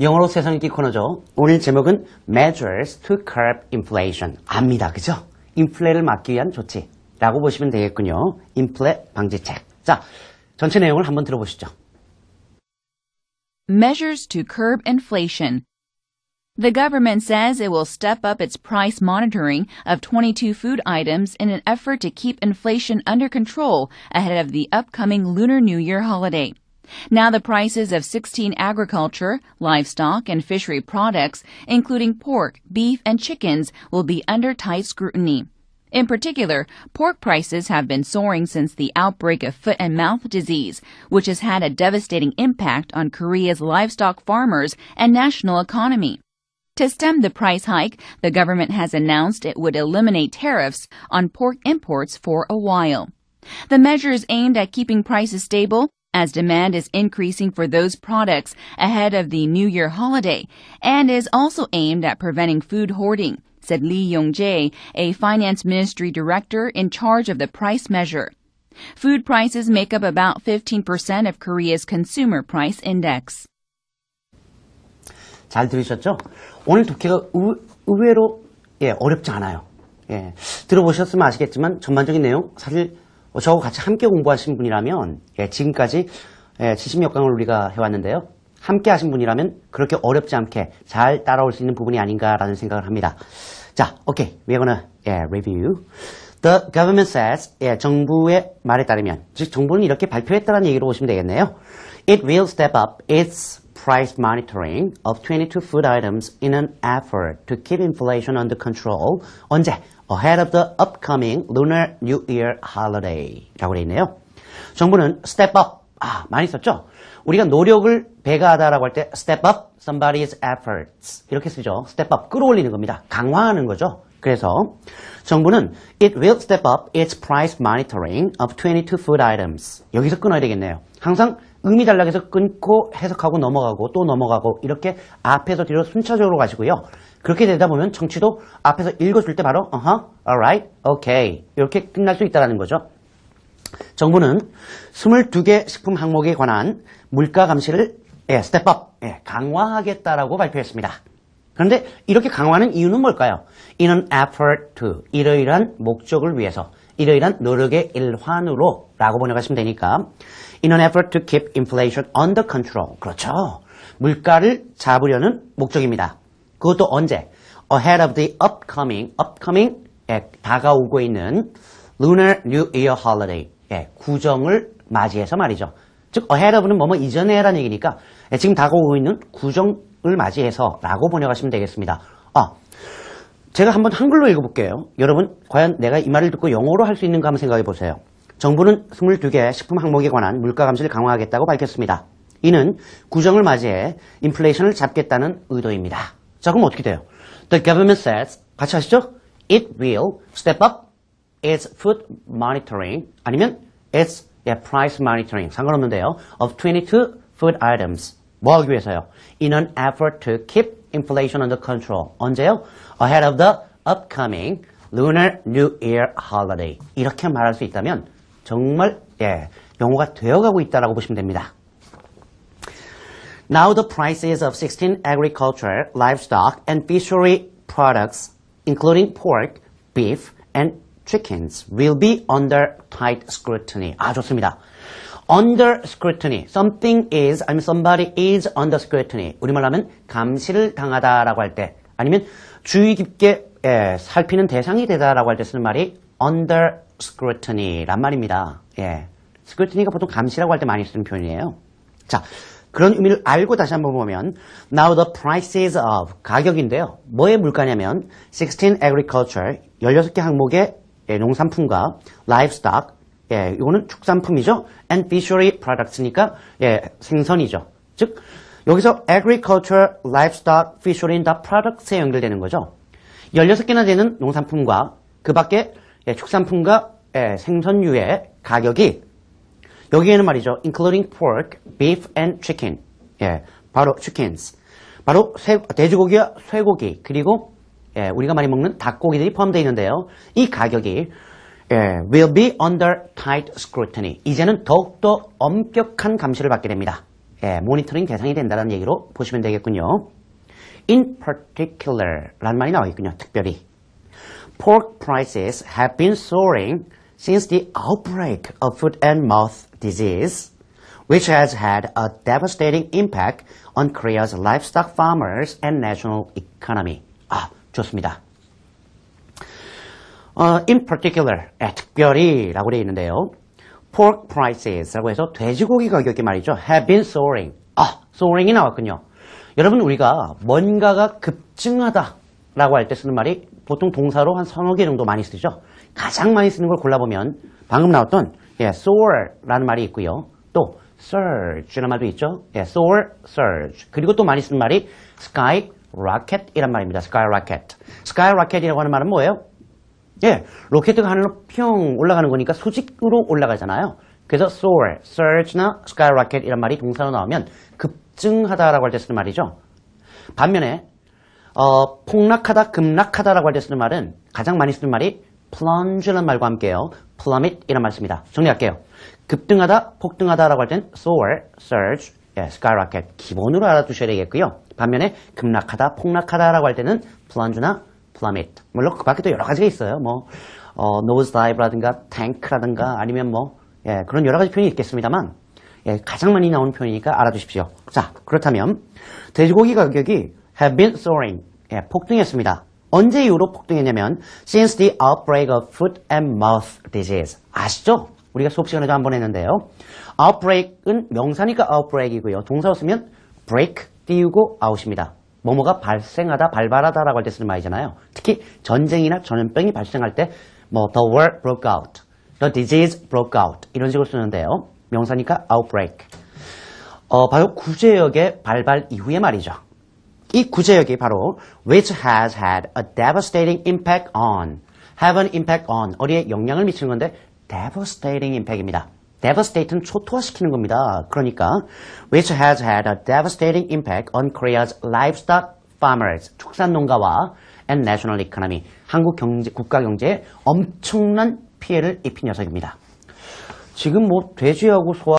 영어로 세상 읽기 코너죠. 오늘 제목은 Measures to Curb Inflation. 압니다. 그죠? 인플레를 막기 위한 조치라고 보시면 되겠군요. 인플레 방지책. 자, 전체 내용을 한번 들어보시죠. Measures to curb inflation. The government says it will step up its price monitoring of 22 food items in an effort to keep inflation under control ahead of the upcoming Lunar New Year holiday. Now the prices of 16 agriculture, livestock, and fishery products, including pork, beef, and chickens, will be under tight scrutiny. In particular, pork prices have been soaring since the outbreak of foot and mouth disease, which has had a devastating impact on Korea's livestock farmers and national economy. To stem the price hike, the government has announced it would eliminate tariffs on pork imports for a while. The measure is aimed at keeping prices stable as demand is increasing for those products ahead of the New Year holiday and is also aimed at preventing food hoarding, said Lee Yong-jae, a finance ministry director in charge of the price measure. Food prices make up about 15% of Korea's consumer price index. 잘 들으셨죠? 오늘 독해가 의, 의외로 예, 어렵지 않아요. 예, 들어보셨으면 아시겠지만 전반적인 내용 사실 저하고 같이 함께 공부하신 분이라면 예, 지금까지 예, 70여 강을 우리가 해왔는데요. 함께 하신 분이라면 그렇게 어렵지 않게 잘 따라올 수 있는 부분이 아닌가라는 생각을 합니다. 자, 오케이. We're gonna yeah, review. The government says, 예, 정부의 말에 따르면, 즉 정부는 이렇게 발표했다는 얘기로 보시면 되겠네요. It will step up its price monitoring of 22 food items in an effort to keep inflation under control. 언제? Ahead of the upcoming Lunar New Year holiday. 라고 되어 있네요. 정부는 step up. 아, 많이 썼죠? 우리가 노력을 배가하다라고 할 때 step up somebody's efforts. 이렇게 쓰죠. step up. 끌어올리는 겁니다. 강화하는 거죠. 그래서 정부는 it will step up its price monitoring of 22 food items. 여기서 끊어야 되겠네요. 항상 의미 달락해서 끊고 해석하고 넘어가고 또 넘어가고 이렇게 앞에서 뒤로 순차적으로 가시고요. 그렇게 되다 보면 청취도 앞에서 읽어줄 때 바로 uh-huh, alright, okay 이렇게 끝날 수 있다는 거죠. 정부는 22개 식품 항목에 관한 물가 감시를 예, 스텝업, 예, 강화하겠다라고 발표했습니다. 그런데 이렇게 강화하는 이유는 뭘까요? An effort to, 이러이러한 목적을 위해서, 이러이러한 노력의 일환으로 라고 번역하시면 되니까 In an effort to keep inflation under control. 그렇죠. 물가를 잡으려는 목적입니다. 그것도 언제? Ahead of the upcoming, upcoming, 예, 다가오고 있는 Lunar New Year Holiday, 예, 구정을 맞이해서 말이죠. 즉, ahead of는 뭐뭐 이전에라는 얘기니까 예, 지금 다가오고 있는 구정을 맞이해서 라고 번역하시면 되겠습니다. 아, 제가 한번 한글로 읽어볼게요. 여러분, 과연 내가 이 말을 듣고 영어로 할 수 있는가 한번 생각해 보세요. 정부는 22개 식품 항목에 관한 물가 감시를 강화하겠다고 밝혔습니다. 이는 구정을 맞이해 인플레이션을 잡겠다는 의도입니다. 자, 그럼 어떻게 돼요? The government says, 같이 하시죠? It will step up its food monitoring 아니면 its yeah, price monitoring 상관없는데요. of 22 food items 뭐 하기 위해서요? In an effort to keep inflation under control. 언제요? Ahead of the upcoming Lunar New Year holiday. 이렇게 말할 수 있다면 정말 예, 용어가 되어가고 있다라고 보시면 됩니다. Now the prices of 16 agriculture, livestock, and fishery products, including pork, beef, and chickens, will be under tight scrutiny. 아, 좋습니다. under scrutiny. Something is, 아니면 somebody is under scrutiny. 우리말로 하면 감시를 당하다라고 할 때, 아니면 주의 깊게 예, 살피는 대상이 되다라고 할 때 쓰는 말이 under scrutiny란 말입니다. 예. scrutiny가 보통 감시라고 할 때 많이 쓰는 표현이에요. 자, 그런 의미를 알고 다시 한번 보면 now the prices of 가격인데요. 뭐의 물가냐면 16 agriculture 16개 항목의 예, 농산품과 livestock 예, 이거는 축산품이죠. and fishery products니까 예, 생선이죠. 즉 여기서 agriculture, livestock, fishery 다 products에 연결되는 거죠. 16개나 되는 농산품과 그 밖에 예, 축산품과 예, 생선류의 가격이 여기에는 말이죠. including pork, beef and chicken. 예, 바로 chickens. 바로 쇠, 돼지고기와 쇠고기 그리고 예, 우리가 많이 먹는 닭고기들이 포함되어 있는데요. 이 가격이 예, will be under tight scrutiny. 이제는 더욱더 엄격한 감시를 받게 됩니다. 예, 모니터링 대상이 된다는 얘기로 보시면 되겠군요. In particular 라는 말이 나오겠군요. 특별히. Pork prices have been soaring since the outbreak of foot and mouth disease, which has had a devastating impact on Korea's livestock farmers and national economy. 아, 좋습니다. 어, in particular, 예, 특별히 라고 되어 있는데요. pork prices라고 해서 돼지고기 가격이 말이죠. have been soaring. 아, soaring이 나왔군요. 여러분 우리가 뭔가가 급증하다 라고 할 때 쓰는 말이 보통 동사로 한 서너 개 정도 많이 쓰죠. 가장 많이 쓰는 걸 골라보면 방금 나왔던 예, soar라는 말이 있고요. 또 surge라는 말도 있죠. 예, soar, surge. 그리고 또 많이 쓰는 말이 sky rocket이란 말입니다. sky rocket. sky rocket이라고 하는 말은 뭐예요? 예, 로켓가 하늘로 평 올라가는 거니까 수직으로 올라가잖아요. 그래서 soar, surge나 skyrocket 이란 말이 동사로 나오면 급증하다라고 할 때 쓰는 말이죠. 반면에 어, 폭락하다, 급락하다라고 할 때 쓰는 말은 가장 많이 쓰는 말이 plunge라는 말과 함께요. plummet 이란 말 씁니다. 정리할게요. 급등하다, 폭등하다라고 할땐 soar, surge, 예, skyrocket 기본으로 알아두셔야 되겠고요. 반면에 급락하다, 폭락하다라고 할 때는 plunge나 plummet. 물론 그 밖에도 여러 가지가 있어요. 뭐 어, nosedive라든가 tank라든가 아니면 뭐 예, 그런 여러 가지 표현이 있겠습니다만 예, 가장 많이 나오는 표현이니까 알아두십시오. 자, 그렇다면 돼지고기 가격이 have been soaring. 예, 폭등했습니다. 언제 이후로 폭등했냐면 since the outbreak of foot and mouth disease. 아시죠? 우리가 수업 시간에도 한 번 했는데요. outbreak은 명사니까 outbreak이고요. 동사로 쓰면 break 띄우고 out입니다. 뭐뭐가 발생하다, 발발하다라고 할 때 쓰는 말이잖아요. 특히 전쟁이나 전염병이 발생할 때 뭐 the war broke out, the disease broke out 이런 식으로 쓰는데요. 명사니까 outbreak. 어, 바로 구제역의 발발 이후의 말이죠. 이 구제역이 바로 which has had a devastating impact on, have an impact on, 어디에 영향을 미치는 건데 devastating impact입니다. devastate는 초토화시키는 겁니다. 그러니까 which has had a devastating impact on Korea's livestock farmers, 축산농가와 and national economy, 한국 경제, 국가 경제에 엄청난 피해를 입힌 녀석입니다. 지금 뭐 돼지하고 소와